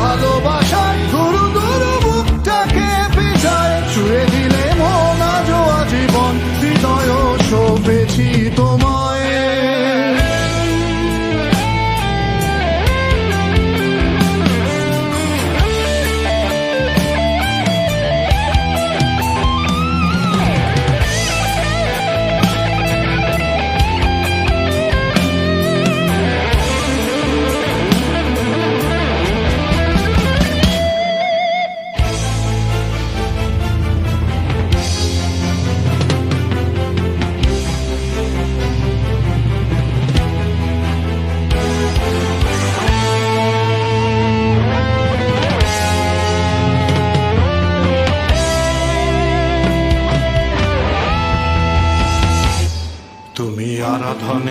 হয়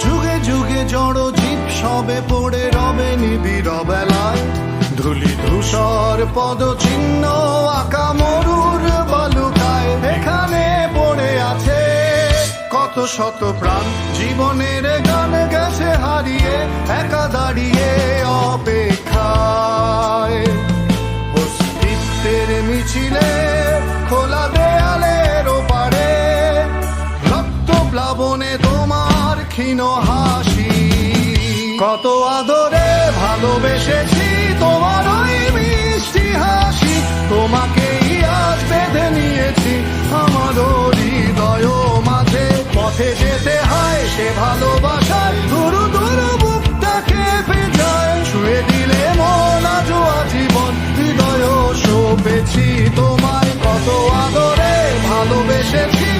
যুগে যুগে জড় জীব সবে পড়ে রবে নিবিড় বেলায়। ধুলি ধূসর পদ চিহ্ন আঁকা মরুর বালুকায় এখানে পড়ে আছে। কত শত প্রাণ জীবনের গান গেছে দিন হাসি। কত আদরে ভালোবেসেছি তোমার ওই মিষ্টি হাসি। তোমাকে আজ বেঁধে নিয়েছি আমার হৃদয় মাঝে। পথে যেতে হয় সে ভালোবাসায় দুরু দুরু বুকটাকে ভেজায় ছুঁয়ে দিলে মন আজো আজীবন হৃদয় শোপেছি তোমায়। কত আদরে ভালোবেসেছি